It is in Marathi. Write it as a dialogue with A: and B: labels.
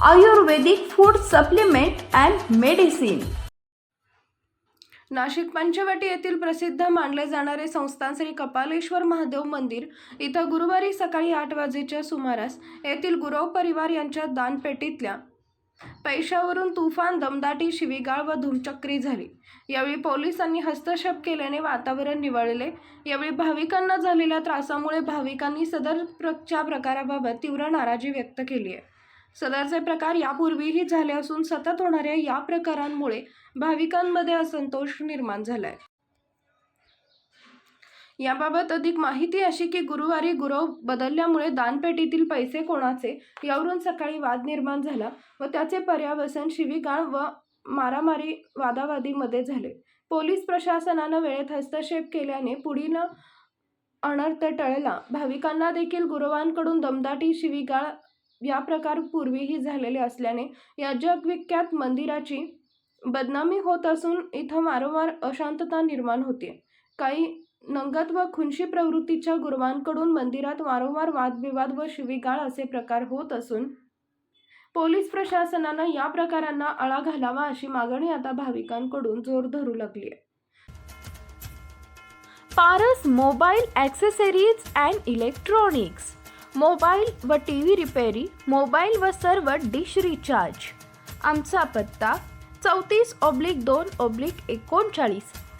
A: Ayurvedic food supplement and medicine
B: Nashik Panchavati येथील प्रसिद्ध मानले जाणारे संस्थान श्री कपालेश्वर महादेव मंदिर इथं गुरुवारी सकाळी आठ वाजेच्या सुमारास येथील गुरव परिवार यांच्या दानपेटीतल्या पैशावरून तुफान दमदाटी शिवीगाळ व धुमचक्री झाली. यावेळी पोलिसांनी हस्तक्षेप केल्याने वातावरण निवळले. यावेळी भाविकांना झालेल्या त्रासामुळे भाविकांनी सदरच्या प्रकाराबाबत तीव्र नाराजी व्यक्त केली आहे. सदरचे प्रकार यापूर्वीही झाले असून सतत होणाऱ्या या प्रकारांमुळे भाविकांमध्ये असंतोष निर्माण झालाय. याबाबत अधिक माहिती अशी की गुरुवारी गुरव बदलल्यामुळे दानपेटीतील पैसे कोणाचे? यावरून सकाळी वाद निर्माण झाला व त्याचे पर्यावसन शिवीगाळ व मारामारी वादावादीमध्ये झाले. पोलीस प्रशासनानं वेळेत हस्तक्षेप केल्याने पुढील अनर्थ टळला. भाविकांना देखील गुरुवांकडून दमदाटी शिवीगाळ या प्रकार पूर्वीही झालेले असल्याने या जगविख्यात मंदिराची बदनामी होत असून इथं वारंवार अशांतता निर्माण होते. काही नंगत व खुनशी प्रवृत्तीच्या गुरुवांकडून मंदिरात वारंवार वादविवाद व शिवीगाळ असे प्रकार होत असून पोलीस प्रशासनानं या प्रकारांना आळा घालावा अशी मागणी आता भाविकांकडून जोर धरू लागली आहे
A: Paras mobile accessories and electronics mobile व टी व्ही रिपेरी मोबाईल व सर्व डिश रिचार्ज. आमचा पत्ता चौतीस ऑब्लिक दोन ऑब्लिक एकोणचाळीस.